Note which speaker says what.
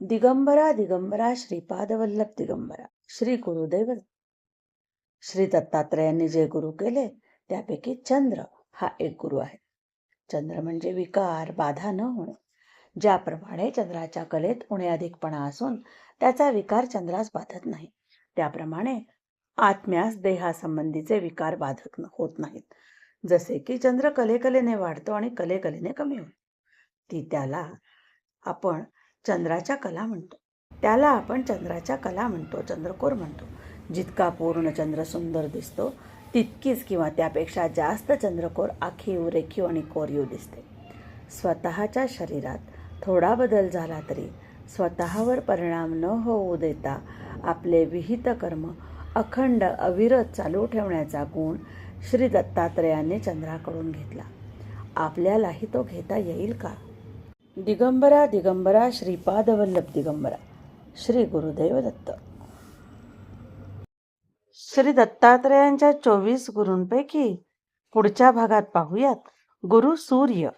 Speaker 1: दिगंबरा दिगंबरा श्रीपादवल्लभ दिगंबरा श्री गुरुदेव. श्री दत्तात्रयांनी जे गुरु केले त्यापैकी चंद्र हा एक गुरु आहे. चंद्र म्हणजे विकार बाधा न होणे. ज्याप्रमाणे चंद्राच्या कलेत उणे अधिकपणा असून त्याचा विकार चंद्रास बाधत नाही. त्याप्रमाणे आत्म्यास देहासंबंधीचे विकार बाधक होत नाहीत. जसे की चंद्र कलेकलेने वाढतो आणि कलेकलेने कमी होतो. ती त्याला आपण चंद्राच्या कला म्हणतो. त्याला आपण चंद्राच्या कला म्हणतो चंद्रकोर म्हणतो. जितका पूर्ण चंद्र सुंदर दिसतो तितकीच किंवा त्यापेक्षा जास्त चंद्रकोर आखीव रेखीव आणि कोरीव दिसते. स्वतःच्या शरीरात थोडा बदल झाला तरी स्वतःवर परिणाम न होऊ देता आपले विहित कर्म अखंड अविरत चालू ठेवण्याचा गुण श्री दत्तात्रयाने चंद्राकडून घेतला. आपल्यालाही तो घेता येईल का? दिगंबरा दिगंबरा श्रीपादवल्लभ दिगंबरा श्री गुरुदेव दत्त श्री दत्तात्रयांच्या चोवीस गुरूंपैकी पुढच्या भागात पाहूयात. गुरु सूर्य.